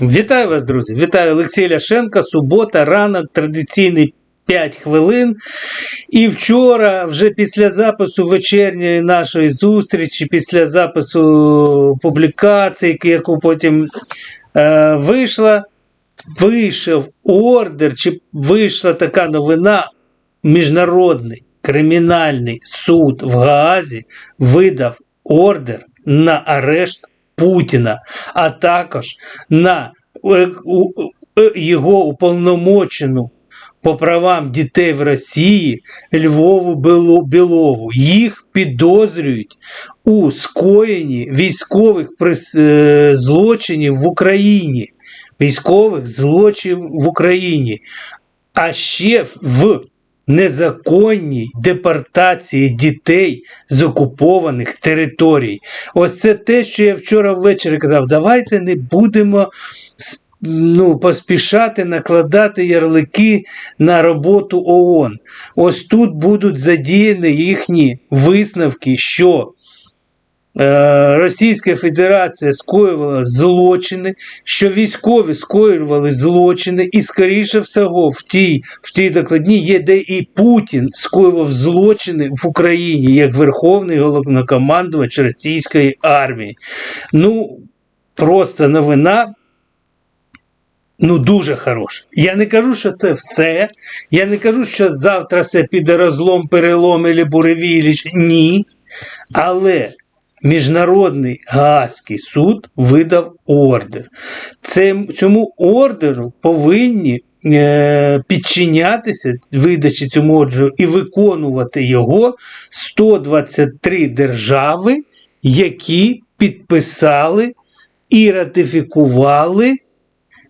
Вітаю вас, друзі! Вітаю Олексій Ляшенко. Субота, ранок, традиційний 5 хвилин. І вчора, вже після запису вечірньої нашої зустрічі, після запису публікації, яку потім е, вийшла, вийшов ордер, чи вийшла така новина, Міжнародний кримінальний суд в Гаазі видав ордер на арешт Путіна, а також на е, е, його уповномочену по правам дітей в Росії Львову Білову. Їх підозрюють у скоєнні військових е, злочинів в Україні. Військових злочинів в Україні. А ще в незаконній депортації дітей з окупованих територій. Ось це те, що я вчора ввечері казав. Давайте не будемо ну, поспішати накладати ярлики на роботу ООН. Ось тут будуть задіяні їхні висновки, що Російська Федерація скоювала злочини, що військові скоювали злочини, і, скоріше всього, в тій, в тій докладні є, де і Путін скоював злочини в Україні як Верховний головнокомандувач російської армії. Ну, просто новина. Ну, дуже хороша. Я не кажу, що це все. Я не кажу, що завтра все піде розлом, перелом і буревіліч. Ні. Але Міжнародний Гаазький суд видав ордер. Цьому ордеру повинні е, підчинятися видачі цьому ордеру і виконувати його 123 держави, які підписали і ратифікували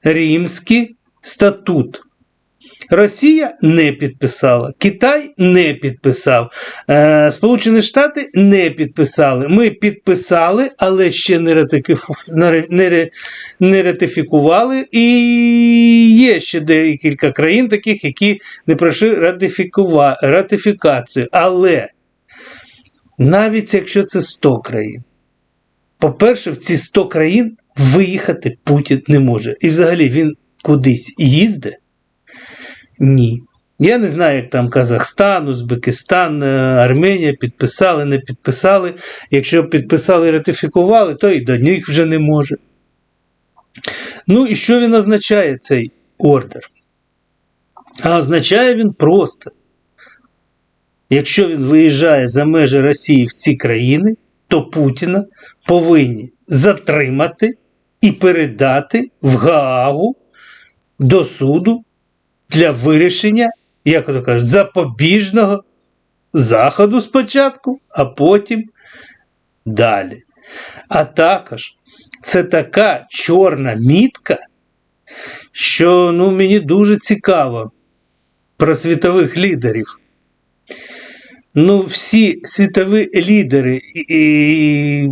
Римський статут. Росія не підписала, Китай не підписав, е, Сполучені Штати не підписали. Ми підписали, але ще не, не ратифікували. І є ще декілька країн, таких, які не пройшли ратифікува- ратифікацію. Але навіть якщо це 100 країн, по-перше, в ці 100 країн виїхати Путін не може. І взагалі він кудись їздить. Ні. Я не знаю, як там Казахстан, Узбекистан, е, Арменія підписали, не підписали. Якщо підписали і ратифікували, то і до них вже не може. Ну і що він означає, цей ордер? А означає він просто. Якщо він виїжджає за межі Росії в ці країни, то Путіна повинні затримати і передати в Гаагу до суду для вирішення, як то кажуть, запобіжного заходу спочатку, а потім далі. А також це така чорна мітка, що ну, мені дуже цікаво про світових лідерів. Ну, всі світові лідери, і, і,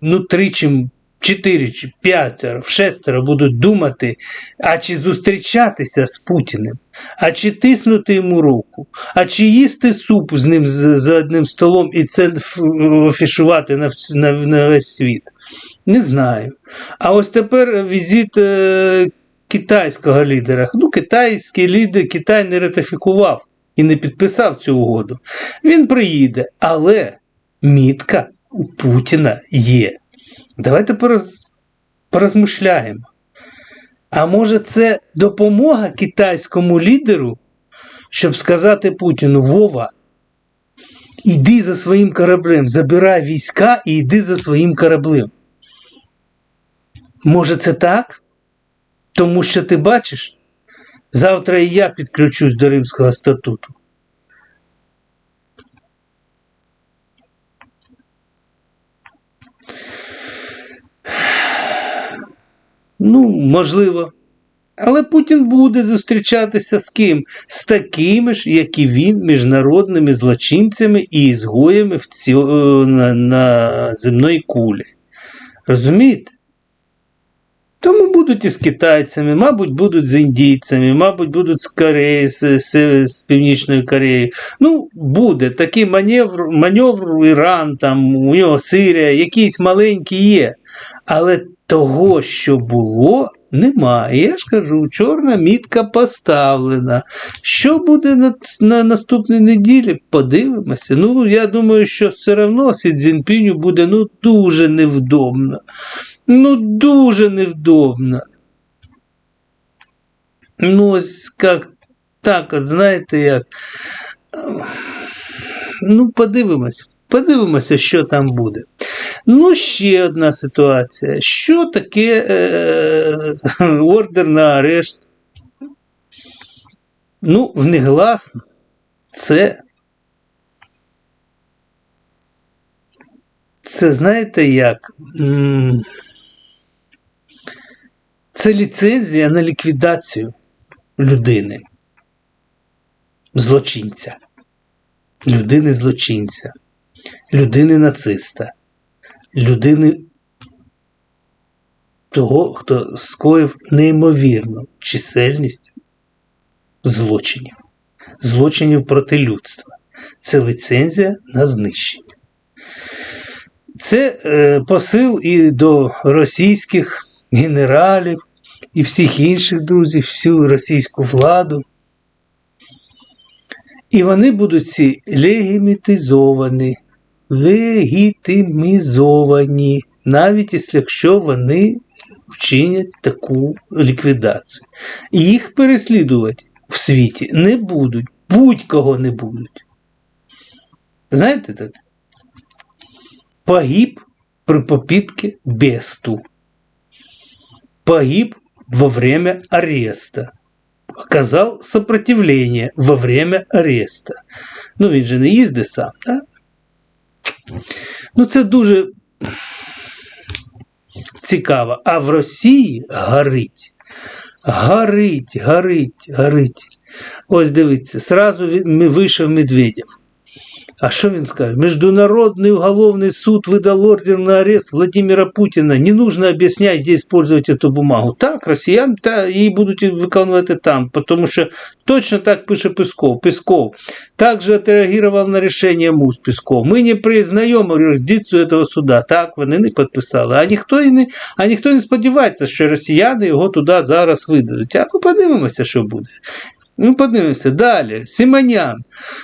ну, тричі, чотири чи п'ятеро, шестеро будуть думати, а чи зустрічатися з Путіним, а чи тиснути йому руку, а чи їсти суп з ним за одним столом і це афішувати на, на, на весь світ. Не знаю. А ось тепер візит е, китайського лідера. Ну, китайський лідер Китай не ратифікував і не підписав цю угоду. Він приїде, але мітка у Путіна є. Давайте пороз... порозмишляємо. А може, це допомога китайському лідеру, щоб сказати Путіну: Вова, іди за своїм кораблем, забирай війська і йди за своїм кораблем. Може, це так? Тому що ти бачиш, завтра і я підключусь до Римського статуту. Ну, можливо. Але Путін буде зустрічатися з ким? З такими ж, як і він, міжнародними злочинцями і ізгоями в ці... на, на земної кулі. Розумієте? Тому будуть і з китайцями, мабуть, будуть з індійцями, мабуть, будуть з Кореї, з, з, з Північної Кореї. Ну, буде такий маневр, маневр Іран, там, у нього Сирія, якийсь маленький є. Але того, що було, немає. Я ж кажу, чорна мітка поставлена. Що буде на, на наступній неділі? Подивимося. Ну, я думаю, що все одно Сі Цзіньпіню буде ну, дуже невдобно. Ну, дуже невдобно. Ну, ось як так, от знаєте, як. Ну, подивимось. Подивимося, що там буде. Ну, ще одна ситуація. Що таке е, ордер на арешт? Ну, внегласно, це. Це знаєте як? Це ліцензія на ліквідацію людини. Злочинця. Людини злочинця. Людини нациста. Людини того, хто скоїв неймовірну чисельність злочинів. Злочинів проти людства. Це ліцензія на знищення. Це е, посил і до російських генералів, і всіх інших друзів, всю російську владу. І вони будуть ці легімітизовані, легітимізовані, навіть якщо вони вчинять таку ліквідацію. Їх переслідувати в світі не будуть, будь-кого не будуть. Знаєте так? Погиб при попитке бесту. Погиб во время ареста. Оказал сопротивление во время ареста. Ну, він же не їздить сам, так? Ну, це дуже цікаво. А в Росії горить. Горить, горить, горить. Ось дивіться, сразу він- вийшов Медведєв. А що він скаже? Международный уголовный суд выдал ордер на арест Владимира Путина. Не нужно объяснять, где использовать эту бумагу. Так, росіян та, її будуть виконувати там, тому що точно так пише Песков. Песков также отреагировал на решение МУС Песков. Мы не признаем юрисдикцію этого суда. Так, вони не підписали. А ніхто і не, а ніхто не сподівається, що росіяни його туди зараз видадуть. А ми подивимося, що буде. Ну, подивимося. Далі. Симонян.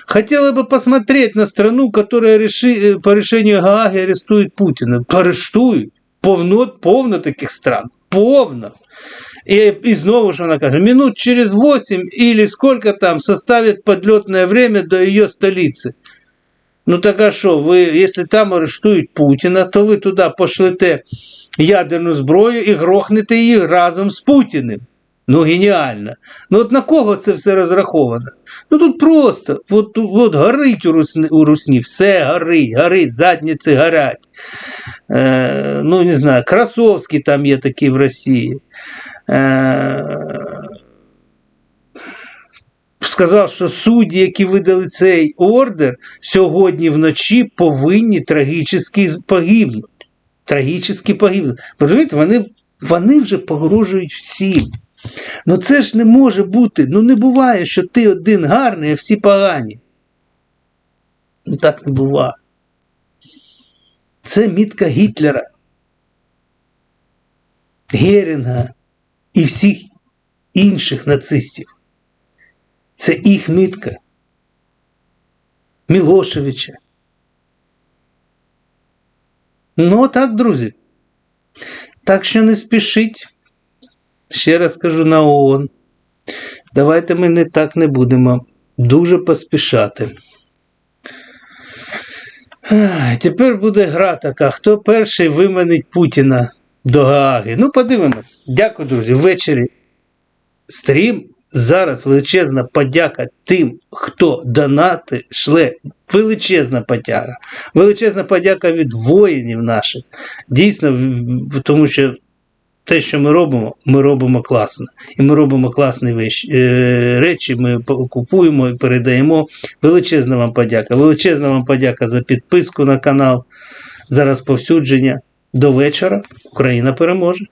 Хотела бы посмотреть на страну, которая реши, э, по решению Гааги арестует Путина. Арештують. Повно, повно таких стран. Повно. І, і знову ж вона каже, минут через 8 или сколько там составит подлетное время до ее столицы. Ну так а що, ви, якщо там арештують Путіна, то ви туди пошлете ядерну зброю і грохнете її разом з Путіним. Ну, геніально. Ну от на кого це все розраховано? Ну тут просто, от, от горить у русні, у русні, все горить, горить, задніці горять. Е, ну, не знаю, Красовський там є такий в Росії. Е, сказав, що судді, які видали цей ордер, сьогодні вночі повинні трагічно погибнути. Трагічно погибнути. Розумієте, вони, вони вже погрожують всім. Ну це ж не може бути. Ну не буває, що ти один гарний, а всі погані. Ну так не буває. Це мітка Гітлера, Герінга і всіх інших нацистів. Це їх мітка. Мілошевича. Ну, так, друзі. Так що не спішіть. Ще раз кажу на ООН. Давайте ми не так не будемо дуже поспішати. Тепер буде гра така. Хто перший виманить Путіна до Гааги? Ну, подивимось. Дякую, друзі. Ввечері стрім. Зараз величезна подяка тим, хто донати шле. Величезна подяка. Величезна подяка від воїнів наших. Дійсно, тому що те, що ми робимо, ми робимо класно. І ми робимо класні е, речі, ми купуємо і передаємо. Величезна вам подяка. Величезна вам подяка за підписку на канал, за розповсюдження. До вечора Україна переможе.